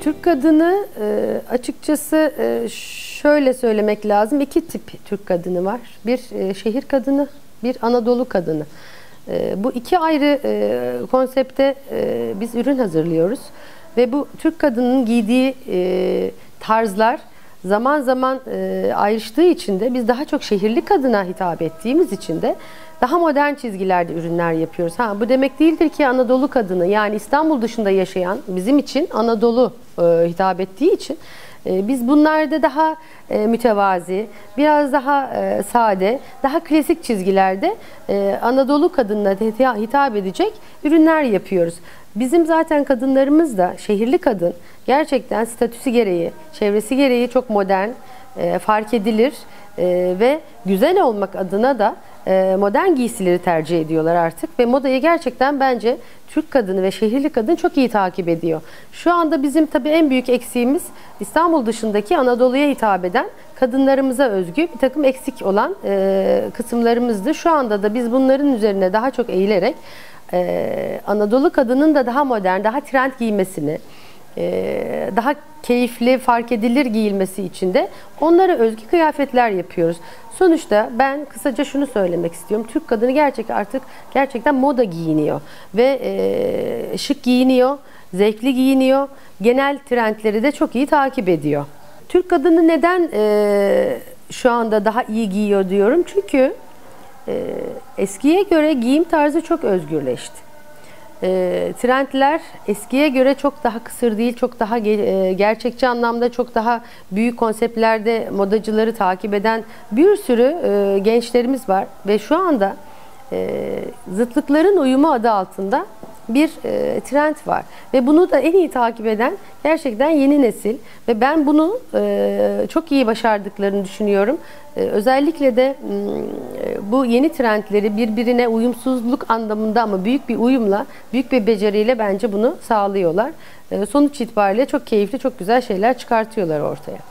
Türk kadını e, açıkçası e, şöyle söylemek lazım. iki tip Türk kadını var. Bir e, şehir kadını, bir Anadolu kadını. E, bu iki ayrı e, konsepte e, biz ürün hazırlıyoruz. Ve bu Türk kadının giydiği e, tarzlar zaman zaman e, ayrıştığı için de biz daha çok şehirli kadına hitap ettiğimiz için de daha modern çizgilerde ürünler yapıyoruz. Ha bu demek değildir ki Anadolu kadını yani İstanbul dışında yaşayan bizim için Anadolu e, hitap ettiği için biz bunlarda daha e, mütevazi, biraz daha e, sade, daha klasik çizgilerde e, Anadolu kadınına hitap edecek ürünler yapıyoruz. Bizim zaten kadınlarımız da şehirli kadın gerçekten statüsü gereği, çevresi gereği çok modern, fark edilir ve güzel olmak adına da modern giysileri tercih ediyorlar artık ve modayı gerçekten bence Türk kadını ve şehirli kadın çok iyi takip ediyor. Şu anda bizim tabii en büyük eksiğimiz İstanbul dışındaki Anadolu'ya hitap eden kadınlarımıza özgü bir takım eksik olan e, kısımlarımızdı. Şu anda da biz bunların üzerine daha çok eğilerek e, Anadolu kadının da daha modern, daha trend giymesini, e, daha keyifli, fark edilir giyilmesi için de onlara özgü kıyafetler yapıyoruz. Sonuçta ben kısaca şunu söylemek istiyorum. Türk kadını gerçek artık gerçekten moda giyiniyor ve e, şık giyiniyor, zevkli giyiniyor. Genel trendleri de çok iyi takip ediyor. Türk kadını neden e, şu anda daha iyi giyiyor diyorum? Çünkü e, eskiye göre giyim tarzı çok özgürleşti. E, trendler eskiye göre çok daha kısır değil, çok daha ge e, gerçekçi anlamda çok daha büyük konseptlerde modacıları takip eden bir sürü e, gençlerimiz var. Ve şu anda e, zıtlıkların uyumu adı altında bir e, trend var ve bunu da en iyi takip eden gerçekten yeni nesil ve ben bunu e, çok iyi başardıklarını düşünüyorum. E, özellikle de e, bu yeni trendleri birbirine uyumsuzluk anlamında ama büyük bir uyumla, büyük bir beceriyle bence bunu sağlıyorlar. E, sonuç itibariyle çok keyifli, çok güzel şeyler çıkartıyorlar ortaya.